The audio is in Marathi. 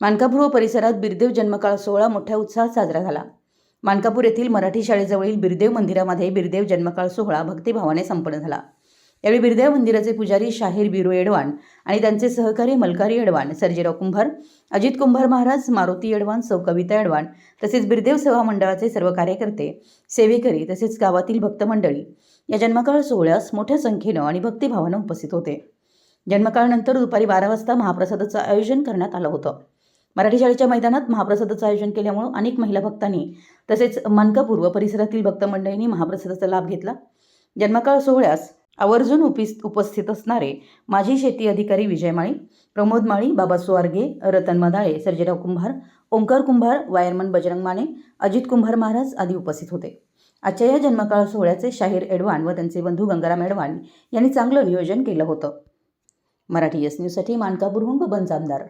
मानकापूर व परिसरात बिरदेव जन्मकाळ सोहळा मोठ्या उत्साहात साजरा झाला. मानकापूर येथील मराठी शाळेजवळील बिरदेव मंदिरामध्ये बिरदेव जन्मकाळ सोहळा भक्तिभावाने संपन्न झाला. यावेळी बिरदेव मंदिराचे पुजारी शाहीर बिरो एडवान आणि त्यांचे सहकारी मलकारी एडवान सर्जेराव कुंभार अजित कुंभार महाराज मारुती एडवान सौ कविता एडवाण तसेच बिरदेव सेवा मंडळाचे सर्व कार्यकर्ते सेवेकरी तसेच गावातील भक्त मंडळी या जन्मकाळ सोहळ्यास मोठ्या संख्येनं आणि भक्तिभावानं उपस्थित होते. जन्मकाळानंतर दुपारी बारा वाजता महाप्रसादाचं आयोजन करण्यात आलं होतं. मराठी शाळेच्या मैदानात महाप्रसादाचं आयोजन केल्यामुळं अनेक महिला भक्तांनी तसेच मनकापूर्व परिसरातील भक्त मंडळींनी महाप्रसादाचा लाभ घेतला. जन्मकाळ सोहळ्यास आवर्जून उपिस उपस्थित असणारे माजी शेती अधिकारी विजय माळी प्रमोद माळी बाबा सुवार्गे रतन मदाळे सर्जेराव कुंभार ओंकार कुंभार वायरमन बजरंग माने अजित कुंभार महाराज आदी उपस्थित होते. आजच्या या जन्मकाळ सोहळ्याचे शाहीर एडवान व त्यांचे बंधू गंगाराम एडवाण यांनी चांगलं नियोजन केलं होतं. मराठी एस न्यूजसाठी मानकापूरहून बबन जामदार.